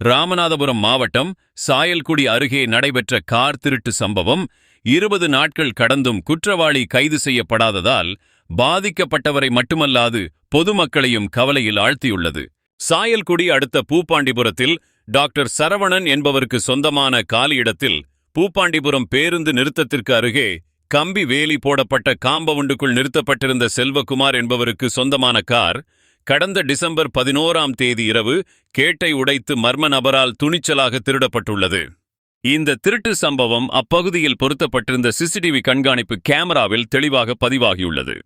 ராமநாதபுரம் மாவட்டம் சாயல்குடி அருகே நடைபெற்ற கார் திருட்டு சம்பவம் இருபது நாட்கள் கடந்தும் குற்றவாளி கைது செய்யப்படாததால் பாதிக்கப்பட்டவரை மட்டுமல்லாது பொதுமக்களையும் கவலையில் ஆழ்த்தியுள்ளது. சாயல்குடி அடுத்த பூப்பாண்டிபுரத்தில் டாக்டர் சரவணன் என்பவருக்கு சொந்தமான காலியிடத்தில் பூப்பாண்டிபுரம் பேருந்து நிறுத்தத்திற்கு அருகே கம்பி வேலி போடப்பட்ட காம்பவுண்டுக்குள் நிறுத்தப்பட்டிருந்த செல்வகுமார் என்பவருக்கு சொந்தமான கார் கடந்த டிசம்பர் பதினோராம் தேதி இரவு கேட்டை உடைத்து மர்ம நபரால் துணிச்சலாக திருடப்பட்டுள்ளது. இந்த திருட்டு சம்பவம் அப்பகுதியில் பொருத்தப்பட்டிருந்த சிசிடிவி கண்காணிப்பு கேமராவில் தெளிவாக பதிவாகியுள்ளது.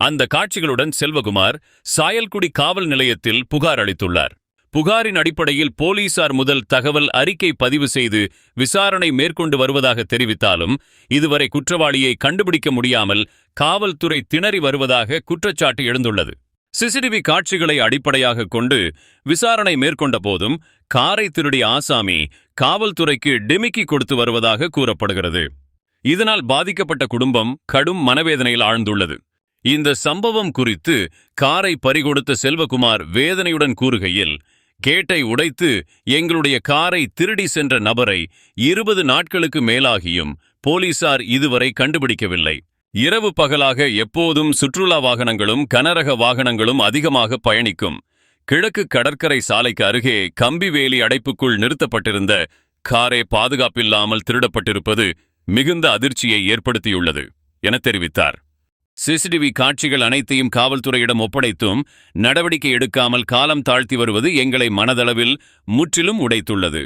அந்த காட்சிகளுடன் செல்வகுமார் சாயல்குடி காவல் நிலையத்தில் புகார் அளித்துள்ளார். புகாரின் அடிப்படையில் போலீசார் முதல் தகவல் அறிக்கை பதிவு செய்து விசாரணை மேற்கொண்டு வருவதாக தெரிவித்தாலும் இதுவரை குற்றவாளியை கண்டுபிடிக்க முடியாமல் காவல்துறை திணறி வருவதாக குற்றச்சாட்டு எழுந்துள்ளது. சிசிடிவி காட்சிகளை அடிப்படையாக கொண்டு விசாரணை மேற்கொண்ட போதும் காரை திருடிய ஆசாமி காவல்துறைக்கு டிமிக்கி கொடுத்து வருவதாக கூறப்படுகிறது. இதனால் பாதிக்கப்பட்ட குடும்பம் கடும் மனவேதனையில் ஆழ்ந்துள்ளது. இந்த சம்பவம் குறித்து காரை பறிகொடுத்த செல்வகுமார் வேதனையுடன் கூறுகையில் கேட்டை உடைத்து எங்களுடைய காரை திருடி சென்ற நபரை இருபது நாட்களுக்கு மேலாகியும் போலீசார் இதுவரை கண்டுபிடிக்கவில்லை. இரவு பகலாக எப்போதும் சுற்றுலா வாகனங்களும் கனரக வாகனங்களும் அதிகமாக பயணிக்கும். கிழக்கு கடற்கரை சாலைக்கு அருகே கம்பிவேலி அடைப்புக்குள் நிறுத்தப்பட்டிருந்த காரே பாதுகாப்பில்லாமல் திருடப்பட்டிருப்பது மிகுந்த அதிர்ச்சியை ஏற்படுத்தியுள்ளது என தெரிவித்தார். சிசிடிவி காட்சிகள் அனைத்தையும் காவல்துறையிடம் ஒப்படைத்தும் நடவடிக்கை எடுக்காமல் காலம் தாழ்த்தி வருவது எங்களை மனதளவில் முற்றிலும் உடைத்துள்ளது.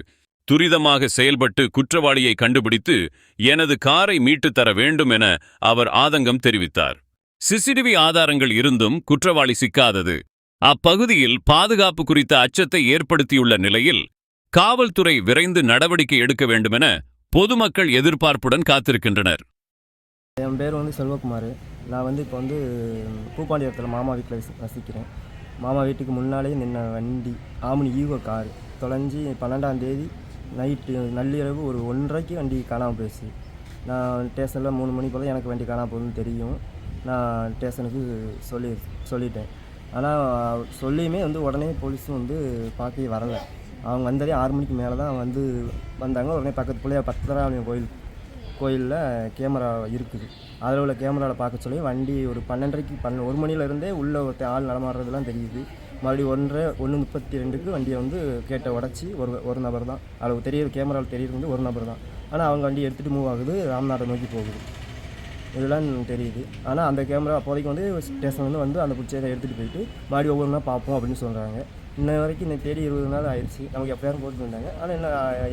துரிதமாக செயல்பட்டு குற்றவாளியை கண்டுபிடித்து எனது காரை மீட்டுத் தர வேண்டும் என அவர் ஆதங்கம் தெரிவித்தார். சிசிடிவி ஆதாரங்கள் இருந்தும் குற்றவாளி சிக்காதது. அப்பகுதியில் பாதுகாப்பு குறித்த அச்சத்தை ஏற்படுத்தியுள்ள நிலையில் காவல்துறை விரைந்து நடவடிக்கை எடுக்க வேண்டுமென பொதுமக்கள் எதிர்பார்ப்புடன் காத்திருக்கின்றனர். என் பேர் வந்து செல்வகுமார். நான் வந்து இப்போ வந்து பூப்பாண்டியத்தில் மாமா வீட்டில் வசிக்கிறேன். மாமா வீட்டுக்கு முன்னாலே நின்ன வண்டி ஆமினி ஈகோ கார் தொலைஞ்சி பன்னெண்டாம் தேதி நைட்டு நள்ளிரவு ஒரு ஒன்றரைக்கு வண்டி காணாமல் போயிடுச்சு. நான் ஸ்டேஷனில் மூணு மணி போல் எனக்கு வண்டி காணாமல் போகுதுன்னு தெரியும். நான் ஸ்டேஷனுக்கு சொல்லி சொல்லிட்டேன். ஆனால் சொல்லியுமே வந்து உடனே போலீஸும் வந்து பார்க்கவே வரலை. அவங்க வந்ததே ஆறு மணிக்கு மேலே தான் வந்து வந்தாங்க. உடனே பக்கத்து பிள்ளைய பத்திராமலிங்கம் கோயில் கோயிலில் கேமரா இருக்குது. அதில் உள்ள கேமராவில் பார்க்க சொல்லி வண்டி ஒரு பன்னெண்டரைக்கு பன்னெண்டு ஒரு மணிலேருந்தே உள்ளே ஒருத்த ஆள் நடமாடுறதுலாம் தெரியுது. மறுபடியும் ஒன்றரை ஒன்று முப்பத்தி ரெண்டுக்கு வண்டியை வந்து கேட்டை உடச்சி ஒரு ஒரு நபர் தான். அளவு தெரிய கேமராவில் தெரியறது வந்து ஒரு நபர் தான். ஆனால் அவங்க வண்டி எடுத்துகிட்டு மூவ் ஆகுது ராம்நாட்டை நோக்கி போகுது. இதெல்லாம் தெரியுது. ஆனால் அந்த கேமரா அப்போதைக்கு வந்து ஸ்டேஷன்லேருந்து வந்து அந்த பிடிச்சதை எடுத்துகிட்டு போயிட்டு மறுபடியும் ஒவ்வொன்றா பார்ப்போம் அப்படின்னு சொல்கிறாங்க இன்ன வரைக்கும் இந்த தேடி இருபது நாள் ஆயிடுச்சு. நமக்கு எப்போயாரும் போட்டு வந்தாங்க ஆனால் என்ன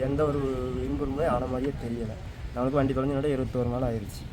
எந்த ஒரு இம்ப்ரூவ்மே ஆன மாதிரியே தெரியலை. நமக்கு வண்டி தொலைஞ்சு இருபத்தோரு நாள் ஆயிடுச்சு.